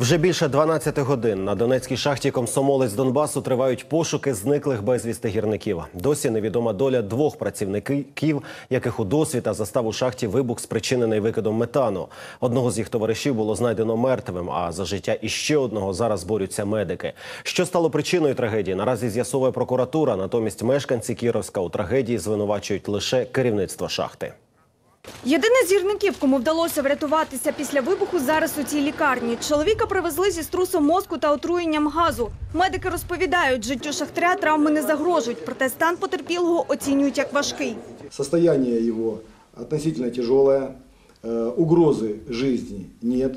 Вже більше 12 годин на Донецькій шахті комсомолець Донбасу тривають пошуки зниклих безвісти гірників. Досі невідома доля двох працівників, яких у досвіта застав у шахті вибух, спричинений викидом метану. Одного з їх товаришів було знайдено мертвим. А за життя іще одного зараз борються медики. Що стало причиною трагедії? Наразі з'ясовує прокуратура. Натомість мешканці Кіровська у трагедії звинувачують лише керівництво шахти. Єдиний з гірників, кому вдалося врятуватися після вибуху, зараз у цій лікарні. Чоловіка привезли зі струсом мозку та отруєнням газу. Медики розповідають, життю шахтаря травми не загрожують, проте стан потерпілого оцінюють як важкий. Состояние его относительно тяжелое, э, угрозы жизни нет.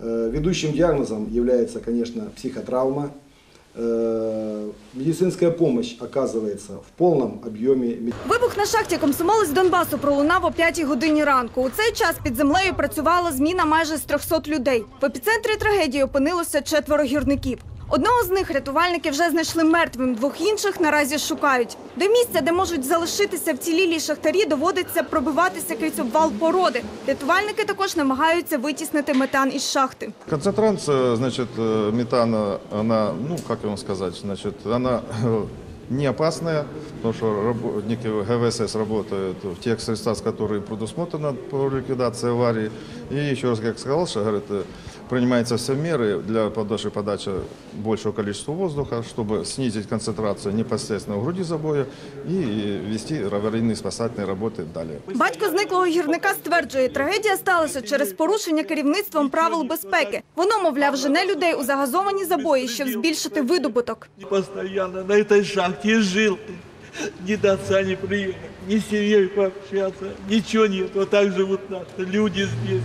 Э, Ведущим диагнозом является, конечно, психотравма. Э, Медицинская помощь оказывается в полном объеме. Вибух на шахті комсомолець Донбасу пролунав о 5 годині ранку. У цей час під землею працювала зміна майже з 300 людей. В епіцентрі трагедії опинилося четверо гірників. Одного з них рятувальники вже знайшли мертвим, двох інших наразі шукають. До місця, де можуть залишитися вцілілі шахтарі, доводиться пробиватися крізь обвал породи. Рятувальники також намагаються витіснити метан із шахти. Концентрация, значит, э, метана, она, ну, как вам сказать, значит, она э, не опасная, потому что работники ГВСС работают в тех средствах, которые предусмотрены по ликвидации аварии. И еще раз, как сказал, что, говорит, э, принимаются все меры для подачи, подачи большего количества воздуха, чтобы снизить концентрацию непосредственно в груди забоя и вести аварийные спасательные работы далее. Батько зниклого гірника стверджує, трагедія сталася через порушення керівництвом правил безпеки. Воно, мовляв, жене людей у загазовані забої, щоб збільшити видобуток. Не постоянно на этой шахте жил. Ни до отца не приехал, ни с семьей пообщаться, ничего нет. Вот так живут наши люди здесь.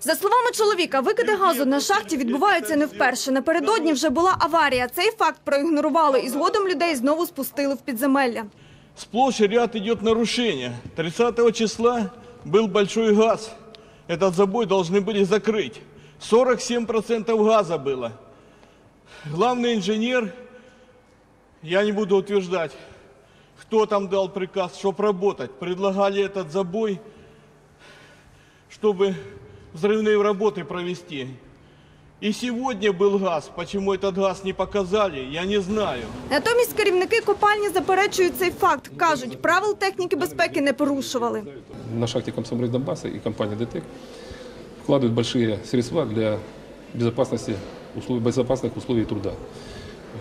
За словами чоловіка, викиди газу на шахті відбуваються не вперше. Напередодні вже була аварія. Цей факт проігнорували і згодом людей знову спустили в підземелля. Сплошь и ряд идет нарушения. 30 числа был большой газ. Этот забой должны были закрыть. 47% газа было. Главный инженер, я не буду утверждать, кто там дал приказ, чтобы работать. Предлагали этот забой, чтобы взрывные работы провести. И сегодня был газ. Почему этот газ не показали, я не знаю. Натомість керівники копальні заперечують цей факт. Кажуть, правил техніки безпеки не порушували. на шахте Комсомольск Донбасса и компания ДТЭК вкладывают большие средства для безопасности, условий, безопасных условий труда.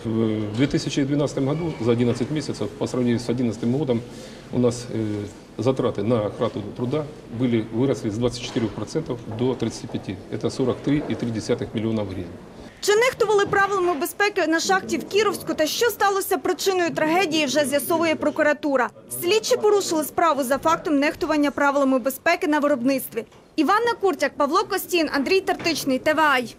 В 2012 году, за 11 месяцев, по сравнению с 2011 годом, у нас э, затраты на охрану труда были, выросли с 24% до 35%. Это 43,3 миллиона гривен. Чи нехтували правилами безпеки на шахті в Кіровську та що сталося причиною трагедії, вже з'ясовує прокуратура. Слідчі порушили справу за фактом нехтування правилами безпеки на виробництві. Іванна Куртяк, Павло Костін, Андрій Тартичний, ТВАЙ.